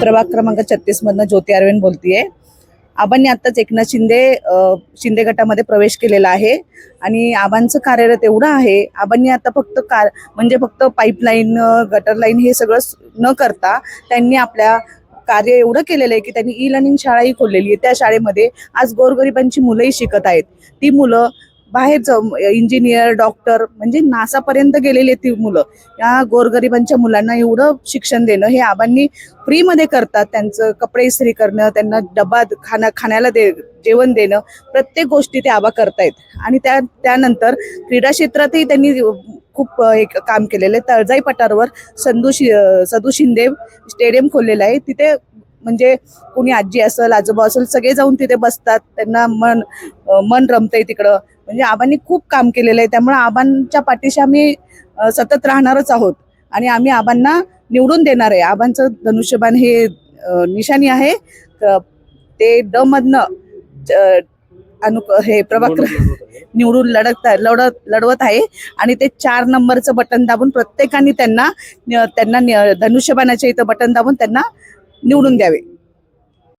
प्रभाग क्रमांक छत्तीसमधनं ज्योती अरविंद बोलतीये. आबांनी आत्ताच एकनाथ शिंदे शिंदे गटामध्ये प्रवेश केलेला आहे. आणि आबांचं कार्यरत एवढं आहे आबांनी आता फक्त कार म्हणजे फक्त पाईपलाईन गटर लाईन हे सगळं न करता त्यांनी आपल्या कार्य एवढं केलेलं आहे की त्यांनी ई लर्निंग शाळाही खोललेली आहे. त्या शाळेमध्ये आज गोरगरिबांची मुलंही शिकत आहेत. ती मुलं बाहेर जाऊन इंजिनियर डॉक्टर म्हणजे नासापर्यंत गेलेली आहेत ती मुलं. या गोरगरिबांच्या मुलांना एवढं शिक्षण देणं हे आबांनी फ्रीमध्ये करतात. त्यांचं कपडे इस्त्री करणं त्यांना डबा खाना खाण्याला दे जेवण देणं प्रत्येक गोष्टी ते आबा करतायत. आणि त्या त्यानंतर क्रीडा क्षेत्रातही त्यांनी खूप एक काम केलेलं आहे. तळजाई पठारवर संधू शि सदू शिंदे स्टेडियम खोललेलं आहे. तिथे म्हणजे कोणी आजी असेल आजोबा असेल सगळे जाऊन तिथे बसतात. त्यांना मन मन रमतंय तिकडं. म्हणजे आबांनी खूप काम केलेलं आहे. त्यामुळे आबांच्या पाठीशी आम्ही सतत राहणारच आहोत. आणि आम्ही आबांना निवडून देणार आहे. आबांचं धनुष्यबाण हे निशाणी आहे. ते ड मधनं अनु हे प्रभाग निवडून लढत लढत लढवत आहे. आणि ते चार नंबरचं बटन दाबून प्रत्येकाने त्यांना त्यांना धनुष्यबाणाच्या इथं बटन दाबून त्यांना निवडून द्यावे.